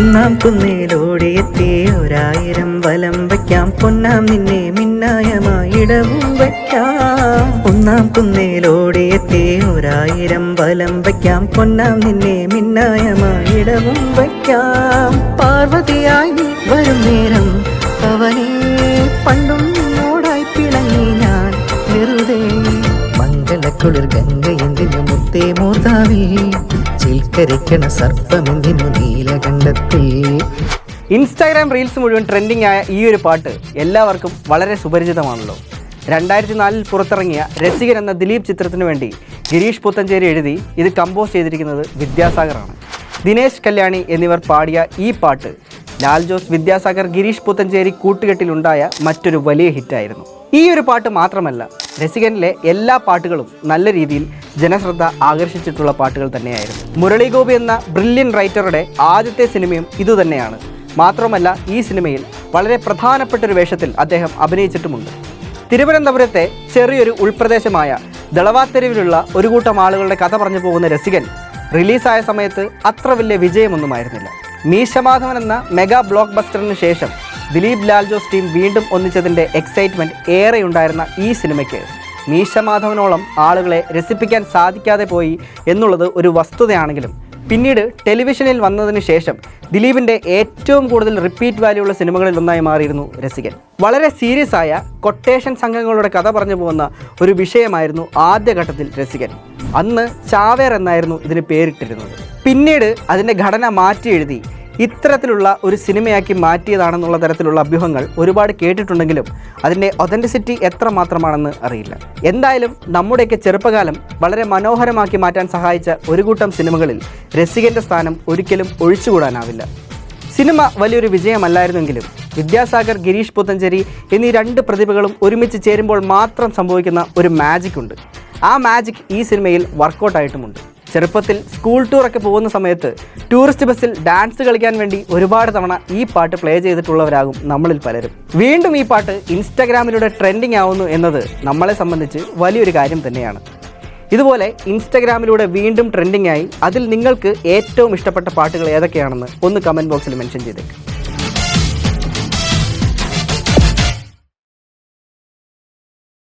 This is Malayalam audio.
ഒന്നാം കുന്നിലോടിയെത്തി ഒരായിരം വലം വയ്ക്കാം. പൊന്നാം നിന്നെ മിന്നായമായിടവും വയ്ക്കാം. ഒന്നാം കുന്നിലോടിയെത്തി ഒരായിരം വലം വയ്ക്കാം. പൊന്നാം നിന്നെ മിന്നായമായിടവും വയ്ക്കാം. പാർവതിയായി വരും നേരം അവനെ പണ്ടും മംഗളക്കുളിർ ഗംഗ എന്തിനു മുത്തേ മൂർത്താവേ ചിൽക്കരിക്കണ സർപ്പമെന്തിനു നീലകണ്ഠത്തേ ഇൻസ്റ്റാഗ്രാം റീൽസ് മുഴുവൻ ട്രെൻഡിംഗ് ആയ ഈ ഒരു പാട്ട് എല്ലാവർക്കും വളരെ സുപരിചിതമാണല്ലോ. രണ്ടായിരത്തി നാലിൽ പുറത്തിറങ്ങിയ രസികൻ എന്ന ദിലീപ് ചിത്രത്തിനു വേണ്ടി ഗിരീഷ് പുത്തഞ്ചേരി എഴുതി ഇത് കമ്പോസ് ചെയ്തിരിക്കുന്നത് വിദ്യാസാഗറാണ്. ദിനേശ് കല്യാണി എന്നിവർ പാടിയ ഈ പാട്ട് ലാൽ ജോസ് വിദ്യാസാഗർ ഗിരീഷ് പുത്തഞ്ചേരി കൂട്ടുകെട്ടിലുണ്ടായ മറ്റൊരു വലിയ ഹിറ്റായിരുന്നു. ഈ ഒരു പാട്ട് മാത്രമല്ല രസികനിലെ എല്ലാ പാട്ടുകളും നല്ല രീതിയിൽ ജനശ്രദ്ധ ആകർഷിച്ചിട്ടുള്ള പാട്ടുകൾ തന്നെയായിരുന്നു. മുരളി ഗോപി എന്ന ബ്രില്യൻ റൈറ്ററുടെ ആദ്യത്തെ സിനിമയും ഇതുതന്നെയാണ്. മാത്രമല്ല ഈ സിനിമയിൽ വളരെ പ്രധാനപ്പെട്ട ഒരു വേഷത്തിൽ അദ്ദേഹം അഭിനയിച്ചിട്ടുമുണ്ട്. തിരുവനന്തപുരത്തെ ചെറിയൊരു ഉൾപ്രദേശമായ ദളവാത്തെരുവിലുള്ള ഒരു കൂട്ടം ആളുകളുടെ കഥ പറഞ്ഞു പോകുന്ന രസികൻ റിലീസായ സമയത്ത് അത്ര വലിയ വിജയമൊന്നുമായിരുന്നില്ല. മീശമാധവൻ എന്ന മെഗാ ബ്ലോക്ക് ബസ്റ്ററിന് ശേഷം ദിലീപ് ലാൽ ജോസ് ടീം വീണ്ടും ഒന്നിച്ചതിന്റെ എക്സൈറ്റ്മെന്റ് ഏറെയുണ്ടായിരുന്ന ഈ സിനിമയ്ക്ക്. മീശമാധവനോളം ആളുകളെ രസിപ്പിക്കാൻ സാധിക്കാതെ പോയി എന്നുള്ളത് ഒരു വസ്തുതയാണെങ്കിലും പിന്നീട് ടെലിവിഷനിൽ വന്നതിന് ശേഷം ദിലീപിന്റെ ഏറ്റവും കൂടുതൽ റിപ്പീറ്റ് വാല്യൂ ഉള്ള സിനിമകളിൽ ഒന്നായി മാറിയിരുന്നു രസികൻ. വളരെ സീരിയസ് ആയ കൊട്ടേഷൻ സംഘങ്ങളുടെ കഥ പറഞ്ഞു പോകുന്ന ഒരു വിഷയമായിരുന്നു ആദ്യഘട്ടത്തിൽ രസികൻ. അന്ന് ചാവേർ എന്നായിരുന്നു ഇതിന് പേരിട്ടിരുന്നത്. പിന്നീട് അതിന്റെ ഘടന മാറ്റി എഴുതി ഇത്തരത്തിലുള്ള ഒരു സിനിമയാക്കി മാറ്റിയതാണെന്നുള്ള തരത്തിലുള്ള അഭ്യൂഹങ്ങൾ ഒരുപാട് കേട്ടിട്ടുണ്ടെങ്കിലും അതിന്റെ ഒതന്റിസിറ്റി എത്ര മാത്രമാണെന്ന് അറിയില്ല. എന്തായാലും നമ്മുടെയൊക്കെ ചെറുപ്പകാലം വളരെ മനോഹരമാക്കി മാറ്റാൻ സഹായിച്ച ഒരു കൂട്ടം സിനിമകളിൽ രസികന്റെ സ്ഥാനം ഒരിക്കലും ഒഴിച്ചുകൂടാനാവില്ല. സിനിമ വലിയൊരു വിജയമല്ലായിരുന്നെങ്കിലും വിദ്യാസാഗർ ഗിരീഷ് പുത്തഞ്ചേരി എന്നീ രണ്ട് പ്രതിഭകളും ഒരുമിച്ച് ചേരുമ്പോൾ മാത്രം സംഭവിക്കുന്ന ഒരു മാജിക് ഉണ്ട്. ആ മാജിക് ഈ സിനിമയിൽ വർക്കൗട്ടായിട്ടുമുണ്ട് ചെറുപ്പത്തിൽ സ്കൂൾ ടൂറൊക്കെ പോകുന്ന സമയത്ത് ടൂറിസ്റ്റ് ബസ്സിൽ ഡാൻസ് കളിക്കാൻ വേണ്ടി ഒരുപാട് തവണ ഈ പാട്ട് പ്ലേ ചെയ്തിട്ടുള്ളവരാകും നമ്മളിൽ പലരും. വീണ്ടും ഈ പാട്ട് ഇൻസ്റ്റാഗ്രാമിലൂടെ ട്രെൻഡിങ് ആവുന്നു എന്നത് നമ്മളെ സംബന്ധിച്ച് വലിയൊരു കാര്യം തന്നെയാണ്. ഇതുപോലെ ഇൻസ്റ്റാഗ്രാമിലൂടെ വീണ്ടും ട്രെൻഡിങ് ആയി അതിൽ നിങ്ങൾക്ക് ഏറ്റവും ഇഷ്ടപ്പെട്ട പാട്ടുകൾ ഏതൊക്കെയാണെന്ന് ഒന്ന് കമന്റ് ബോക്സിൽ മെൻഷൻ ചെയ്തേക്ക്.